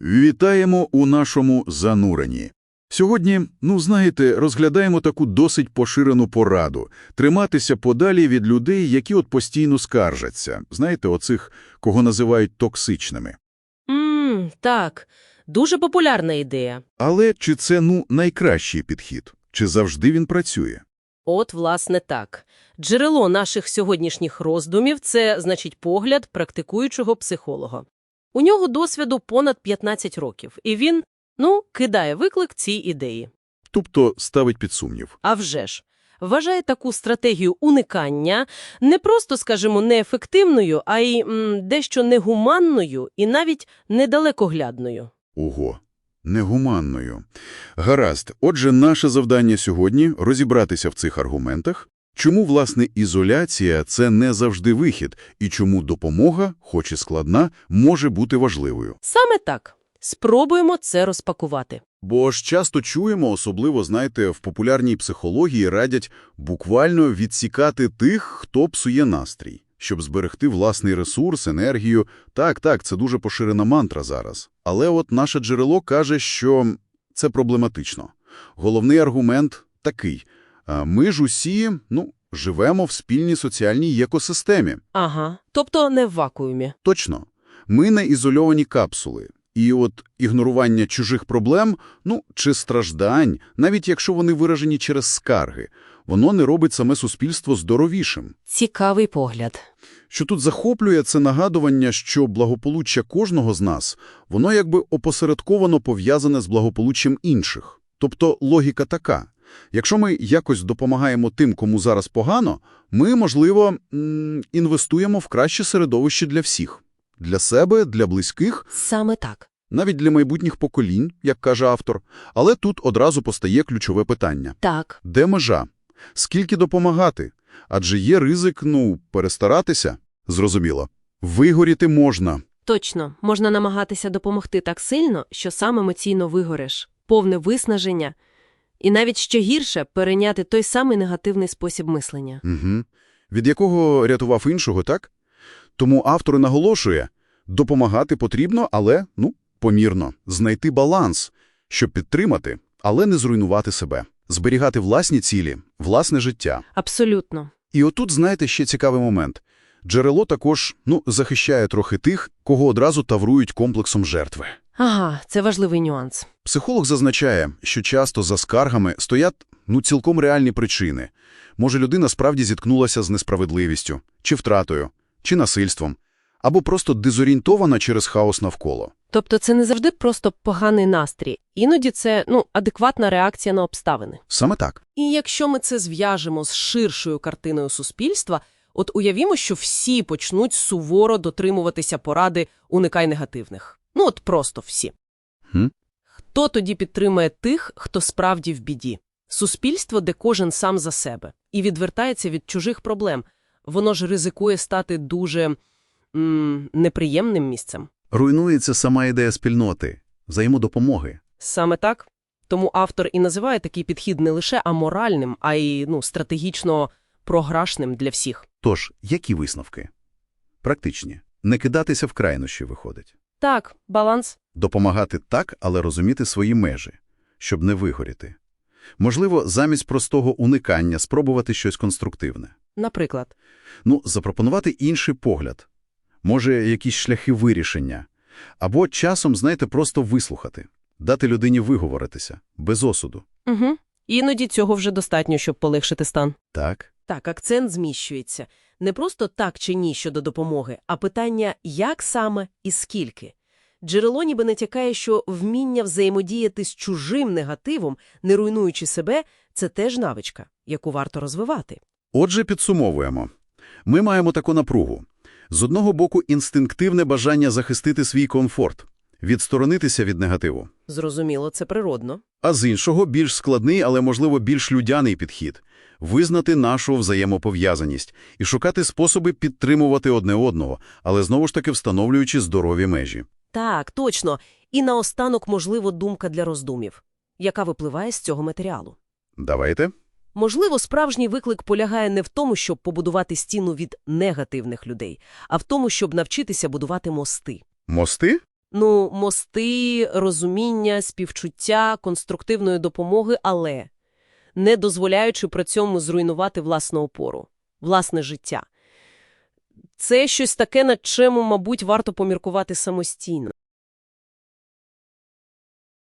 Вітаємо у нашому зануренні. Сьогодні, ну знаєте, розглядаємо таку досить поширену пораду – триматися подалі від людей, які от постійно скаржаться. Знаєте, оцих, кого називають токсичними. Ммм, так. Дуже популярна ідея. Але чи це, ну, найкращий підхід? Чи завжди він працює? От, власне, так. Джерело наших сьогоднішніх роздумів – це, значить, погляд практикуючого психолога. У нього досвіду понад 15 років, і він, ну, кидає виклик цій ідеї. Тобто ставить під сумнів. А вже ж, вважає таку стратегію уникання не просто, скажімо, неефективною, а й м, дещо негуманною і навіть недалекоглядною. Ого, негуманною. Гаразд, отже, наше завдання сьогодні – розібратися в цих аргументах, чому, власне, ізоляція – це не завжди вихід, і чому допомога, хоч і складна, може бути важливою. Саме так. Спробуємо це розпакувати. Бо ж часто чуємо, особливо, знаєте, в популярній психології радять буквально відсікати тих, хто псує настрій, щоб зберегти власний ресурс, енергію. Так, так, це дуже поширена мантра зараз. Але от наше джерело каже, що це проблематично. Головний аргумент такий. Ми ж усі, ну, живемо в спільній соціальній екосистемі. Ага, тобто не в вакуумі. Точно. Ми не ізольовані капсули. І от ігнорування чужих проблем, ну, чи страждань, навіть якщо вони виражені через скарги, воно не робить саме суспільство здоровішим. Цікавий погляд. Що тут захоплює, це нагадування, що благополуччя кожного з нас, воно якби опосередковано пов'язане з благополуччям інших. Тобто логіка така. Якщо ми якось допомагаємо тим, кому зараз погано, ми, можливо, інвестуємо в краще середовище для всіх. Для себе, для близьких, Саме так. навіть для майбутніх поколінь, як каже автор. Але тут одразу постає ключове питання. Так. Де межа? Скільки допомагати? Адже є ризик, ну, перестаратися. Зрозуміло. Вигоріти можна. Точно, можна намагатися допомогти так сильно, що сам емоційно вигориш, повне виснаження, і навіть що гірше – перейняти той самий негативний спосіб мислення. Угу. Від якого рятував іншого, так? Тому автор наголошує, допомагати потрібно, але, ну, помірно, знайти баланс, щоб підтримати, але не зруйнувати себе, зберігати власні цілі, власне життя. Абсолютно. І отут, знаєте, ще цікавий момент. Джерело також, ну, захищає трохи тих, кого одразу таврують комплексом жертви. Ага, це важливий нюанс. Психолог зазначає, що часто за скаргами стоять, ну, цілком реальні причини. Може, людина справді зіткнулася з несправедливістю, чи втратою, чи насильством, або просто дезорієнтована через хаос навколо. Тобто це не завжди просто поганий настрій. Іноді це, ну, адекватна реакція на обставини. Саме так. І якщо ми це зв'яжемо з ширшою картиною суспільства, от уявімо, що всі почнуть суворо дотримуватися поради «уникай негативних». Ну от просто всі. Хм? Хто тоді підтримує тих, хто справді в біді? Суспільство, де кожен сам за себе, і відвертається від чужих проблем. Воно ж ризикує стати дуже м, неприємним місцем. Руйнується сама ідея спільноти, взаємодопомоги. Саме так. Тому автор і називає такий підхід не лише аморальним, а й ну, стратегічно програшним для всіх. Тож, які висновки? Практичні. Не кидатися в крайнощі виходить. Так, баланс. Допомагати так, але розуміти свої межі, щоб не вигоріти. Можливо, замість простого уникання спробувати щось конструктивне. Наприклад, Ну, запропонувати інший погляд. Може, якісь шляхи вирішення. Або часом, знаєте, просто вислухати. Дати людині виговоритися, без осуду. угу. іноді цього вже достатньо, щоб полегшити стан. Так? Так, акцент зміщується. Не просто так чи ні щодо допомоги, а питання як саме і скільки. Джерело ніби натякає, що вміння взаємодіяти з чужим негативом, не руйнуючи себе, це теж навичка, яку варто розвивати. Отже, підсумовуємо. Ми маємо таку напругу. З одного боку, інстинктивне бажання захистити свій комфорт, відсторонитися від негативу. Зрозуміло, це природно. А з іншого, більш складний, але, можливо, більш людяний підхід – визнати нашу взаємопов'язаність і шукати способи підтримувати одне одного, але знову ж таки встановлюючи здорові межі. Так, точно. І наостанок, можливо, думка для роздумів, яка випливає з цього матеріалу. Давайте. Можливо, справжній виклик полягає не в тому, щоб побудувати стіну від негативних людей, а в тому, щоб навчитися будувати мости. Мости? Ну, мости, розуміння, співчуття, конструктивної допомоги, але не дозволяючи при цьому зруйнувати власну опору, власне життя. Це щось таке, над чим, мабуть, варто поміркувати самостійно.